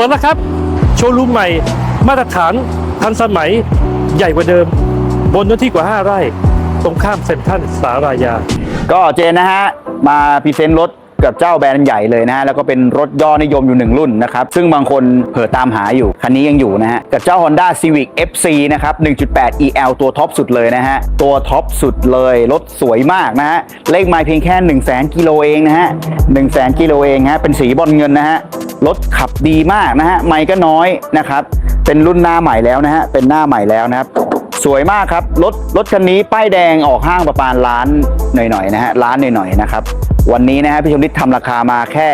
ปิดแล้วครับ โชว์รูมใหม่ มาตรฐานทันสมัยใหญ่กว่าเดิม บนเนื้อที่กว่า 5 ไร่ ตรงข้ามเซ็นทรัลสารายา ก็เจนนะฮะ มาพรีเซนต์รถกับเจ้าแบรนด์ใหญ่เลยนะฮะ แล้วก็เป็นรถยอดนิยมอยู่หนึ่งรุ่นนะครับ ซึ่งบางคนเผลอตามหาอยู่ คันนี้ยังอยู่นะฮะ กับเจ้า Honda Civic FC นะครับ 1.8 EL ตัวท็อปสุดเลยนะฮะ ตัวท็อปสุดเลย รถสวยมากนะฮะ เลขไมล์เพียงแค่ 1 0 0 0 0 0กิโลเองนะฮะ 1 0 0 0 0 0กิโลเองฮะ เป็นสีบอลเงินนะฮะ รถขับดีมากนะฮะไมล์ก็น้อยนะครับ เป็นรุ่นหน้าใหม่แล้วนะฮะเป็นหน้าใหม่แล้วนะครับ สวยมากครับรถรถคันนี้ป้ายแดงออกห้างประมาณล้านหน่อยๆนะฮะล้านหน่อยๆนะครับวันนี้นะฮะพี่ชมฤทธิ์ทำราคามาแค่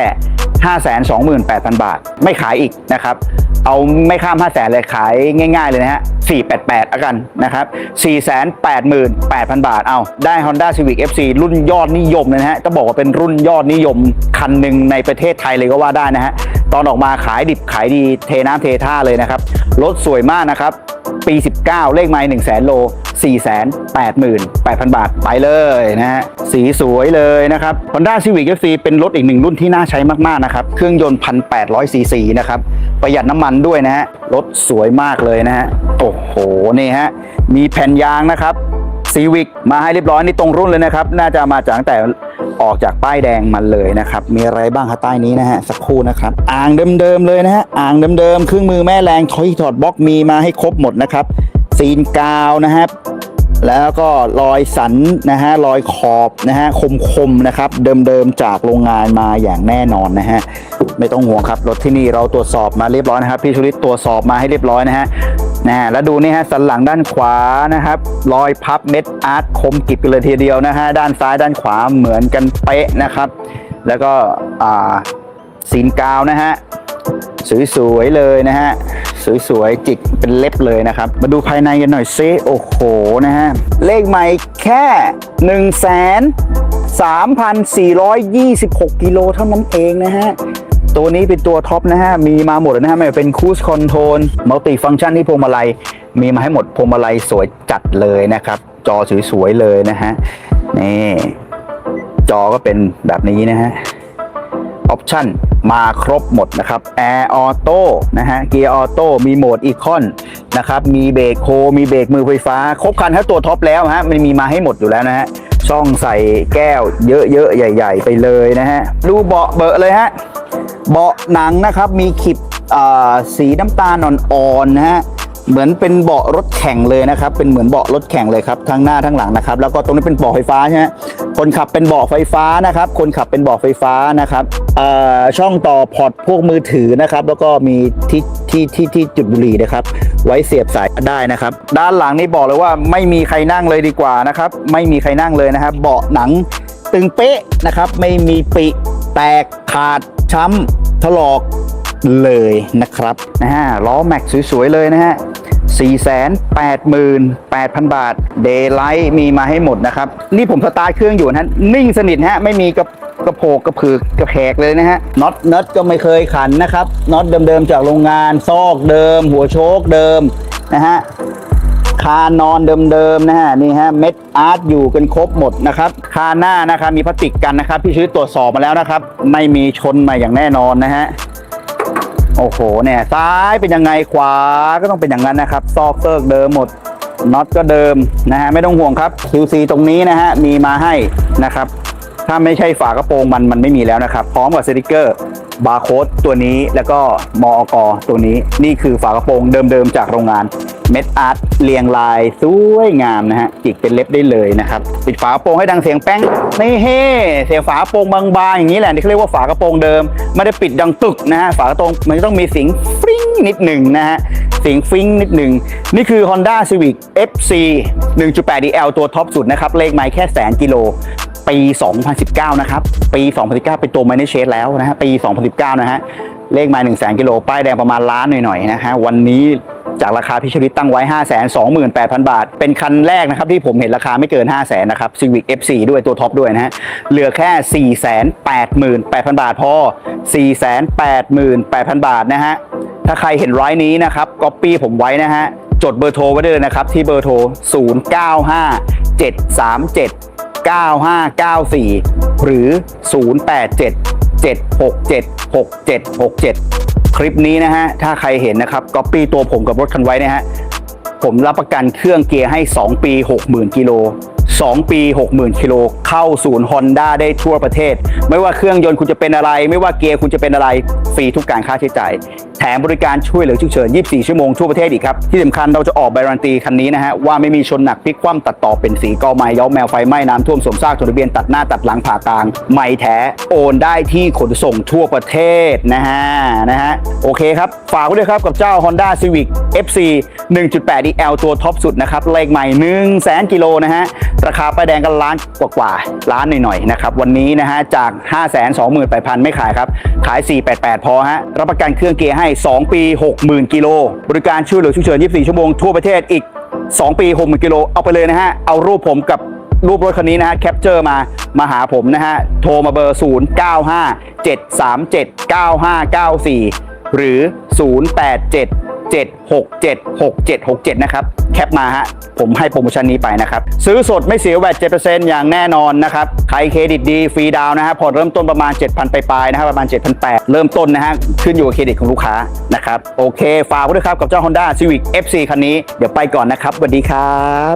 528,000 บาท ไม่ขายอีกนะครับ เอาไม่ข้าม 5 0 0 0 0เลยขายง่าย ๆ เลยนะฮะ 488แล้วกันนะครับ 488,000 บาท เอาได้ Honda Civic FC รุ่นยอดนิยมเลยนะฮะก็บอกว่าเป็นรุ่นยอดนิยมคันหนึ่งในประเทศไทยเลยก็ว่าได้นะฮะ ตอนออกมาขายดิบขายดีเทน้ำเทท่าเลยนะครับ รถสวยมากนะครับ ปี 19 เลขไม้1 0 0 0 0โล 488,000 บาทไปเลยนะฮะสีสวยเลยนะครับ Honda Civic FC เป็นรถอีกหนึ่งรุ่นที่น่าใช้มากๆนะครับ เครื่องยนต์ 1,800ซีซีนะครับ ประหยัดน้ำมันด้วยนะฮะรถสวยมากเลยนะฮะโอ้โหนี่ฮะมีแผ่นยางนะครับ ซีวิกมาให้เรียบร้อยนี่ตรงรุ่นเลยนะครับ น่าจะมาจากแต่ออกจากป้ายแดงมันเลยนะครับ มีอะไรบ้างครับใต้นี้นะฮะ สักครู่นะครับ อ่างเดิมๆเลยนะฮะ อ่างเดิมๆ เครื่องมือแม่แรงทอยถอดบล็อกมีมาให้ครบหมดนะครับ ซีนกาวนะครับแล้วก็รอยสันนะฮะรอยขอบนะฮะคมๆนะครับ เดิมๆจากโรงงานมาอย่างแน่นอนนะฮะไม่ต้องห่วงครับรถที่นี่เราตรวจสอบมาเรียบร้อยนะครับพี่ชุลิตตรวจสอบมาให้เรียบร้อยนะฮะ นะฮะแล้วดูนี่ฮะสันหลังด้านขวานะครับรอยพับเม็ดอาร์ตคมกิบกันเลยทีเดียวนะฮะด้านซ้ายด้านขวาเหมือนกันเป๊ะนะครับ แล้วก็อ่าซีนกาวนะฮะสวยๆเลยนะฮะสวยๆจิกเป็นเล็บเลยนะครับ มาดูภายในกันหน่อยซิโอ้โหนะฮะเลขใหม่แค่1นึ่งแสนสามพันสี่ร้อยยี่สิบหกกิโลเท่านั้นเองนะฮะ ตัวนี้เป็นตัวท็อปนะฮะ มีมาหมดนะฮะไม่ว่าเป็นคูสคอนโทรลมัลติฟัง c t ชันที่พวงมาลัย มีมาให้หมดพวงมาลัยสวยจัดเลยนะครับ จอสวยๆเลยนะฮะ นี่ จอก็เป็นแบบนี้นะฮะออปชั่นมาครบหมดนะครับ Air Auto นะฮะเกียร์ออโต้มีโหมดอีคอนนะครับ มีเบรกโคมีเบรกมือไฟฟ้า ครบคันถ้าตัวท็อปแล้วฮะมันมีมาให้หมดอยู่แล้วนะฮะ ช่องใส่แก้วเยอะๆ ใหญ่ ๆ ไปเลยนะฮะ ดูเบาะเบอะเลยฮะ เบาะหนังนะครับมีขีบอ่าสีน้ำตาลอ่อนๆนะฮะเหมือนเป็นเบาะรถแข่งเลยนะครับ เป็นเหมือนเบาะรถแข่งเลยครับทั้งหน้าทั้งหลังนะครับ แล้วก็ตรงนี้เป็นเบาะไฟฟ้าใช่ไหมคนขับเป็นเบาะไฟฟ้านะครับ คนขับเป็นเบาะไฟฟ้านะครับอ่อช่องต่อพอร์ตพวกมือถือนะครับ แล้วก็มีที่ที่ที่ที่จุดบุหรี่นะครับ ไว้เสียบสายได้นะครับ ด้านหลังนี่บอกเลยว่าไม่มีใครนั่งเลยดีกว่านะครับ ไม่มีใครนั่งเลยนะครับ เบาะหนังตึงเป๊ะนะครับ ไม่มีปิแตกขาดช้ำถลอกเลยนะครับนะฮะล้อแม็กสวยๆเลยนะฮะ 488,000 บาท เดย์ไลท์มีมาให้หมดนะครับ นี่ผมสตาร์ทเครื่องอยู่นะฮะนิ่งสนิทฮะ ไม่มีกระกระโผกกระผือกกระแหกเลยนะฮะน็อตน็อตก็ไม่เคยขันนะครับน็อตเดิมๆจากโรงงาน ซอกเดิม หัวโชคเดิมนะฮะคานอนเดิมๆนะฮะนี่ฮะเม็ดอาร์ตอยู่กันครบหมดนะครับคาหน้านะครับมีพลาสติกกันนะครับพี่ชื้อตรวจสอบมาแล้วนะครับ ไม่มีชนมาอย่างแน่นอนนะฮะ โอ้โหเนี่ยซ้ายเป็นยังไงขวาก็ต้องเป็นอย่างนั้นนะครับ ซอกเซิร์กเดิมหมดน็อตก็เดิมนะฮะไม่ต้องห่วงครับ QC ตรงนี้นะฮะมีมาให้นะครับ ถ้าไม่ใช่ฝากระโปรงมันมันไม่มีแล้วนะครับ พร้อมกับสติกเกอร์บาร์โค้ดตัวนี้แล้วก็มอกตัวนี้นี่คือฝากระโปรงเดิมๆจากโรงงาน เม็ดอาร์ตเรียงลายสวยงามนะฮะจิกเป็นเล็บได้เลยนะครับ ปิดฝากระโปรงให้ดังเสียงแป้งนี่เฮ่เสียงฝากระโปรงบางๆอย่างนี้แหละนี่เขาเรียกว่าฝากระโปรงเดิม ไม่ได้ปิดดังตึกนะฮะฝากระโปรงมันต้องมีเสียงฟริ้งนิดหนึ่งนะฮะเสียงฟิ้งนิดหนึ่ง นี่คือ Honda Civic FC 1.8 DL ตัวท็อปสุดนะครับ เลขไมล์แค่แสนกิโลปี 2019 นะครับ ปี 2019 เป็นตัว m i n u s Shade แล้วนะฮะ ปี 2019 นะฮะ เลขมา1 0 0 0 0 0กิโล ป้ายแดงประมาณล้านหน่อยๆ นะฮะ วันนี้ จากราคาที่ชลิตตั้งไว้ 5 2 8 0 0 0 บาท เป็นคันแรกนะครับที่ผมเห็นราคาไม่เกิน 5 0 0 0 0นะครับ Civic F4 ด้วยตัวท็อปด้วยนะฮะ เหลือแค่ 488,000 บาทพอ 488,000 บาทนะฮะ ถ้าใครเห็นร้อยนี้นะครับก๊อปปี้ผมไว้นะฮะ จดเบอร์โทรไว้ด้วยนะครับ ที่เบอร์โทร 095 737 9594 หรือ 087 767 6767 คลิปนี้นะฮะ ถ้าใครเห็นนะครับก๊อปปี้ตัวผมกับรถคันไว้นะฮะ ผมรับประกันเครื่องเกียร์ให้ 2 ปี 60,000 กิโล 2 ปี 60,000 กิโล เข้าศูนย์ฮอนด้าได้ทั่วประเทศ ไม่ว่าเครื่องยนต์คุณจะเป็นอะไร ไม่ว่าเกียร์คุณจะเป็นอะไร ฟรีทุกการค่าใช้จ่าย แถมบริการช่วยเหลือฉุกเฉิน 24 ชั่วโมงทั่วประเทศอีกครับ ที่สำคัญเราจะออกใบรันตีคันนี้นะฮะ ว่าไม่มีชนหนักพลิกคว่ำตัดต่อเป็นสีกอไม้ย้อมแมวไฟไหม้น้ำท่วมสมซากจนทะเบียนตัดหน้าตัดหลังผ่ากลาง ไม่แท้โอนได้ที่ขนส่งทั่วประเทศนะฮะนะฮะโอเคครับฝากไว้ด้วยครับกับเจ้า Honda Civic FC 1.8 DL ตัวท็อปสุดนะครับเลขใหม่ 1 0 0 0 0แสนกิโลนะฮะราคาป้ายแดงกันล้านกว่าๆล้านหน่อยๆนะครับวันนี้นะฮะจาก 5 2 8 0 0 0 ไม่ขายครับขาย 488พอฮะ รับประกันเครื่องเกียร์ให้ 2 ปี 60,000 กิโล บริการช่วยเหลือฉุกเฉิน 24 ชั่วโมงทั่วประเทศอีก 2 ปี 60,000 กิโล เอาไปเลยนะฮะ เอารูปผมกับรูปรถคันนี้นะฮะ แคปเจอร์มา มาหาผมนะฮะ โทรมาเบอร์ 0 9 5 7 3 7 9 5 9 4 หรือ 0 8 7 7 6 7 6 7 6 7 นะครับ แคปมาฮะ ผมให้โปรโมชั่นนี้ไปนะครับ ซื้อสดไม่เสียแวด7%อย่างแน่นอนนะครับ ใครเครดิตดีฟรีดาวนะฮะผ่อนเริ่มต้นประมาณ 7,000ไปปลายๆนะครับประมาณ 7,800 เริ่มต้นนะฮะ ขึ้นอยู่กับเครดิตของลูกค้านะครับ โอเค ฝากไว้ด้วยครับกับเจ้า Honda Civic FC คันนี้ เดี๋ยวไปก่อนนะครับสวัสดีครับ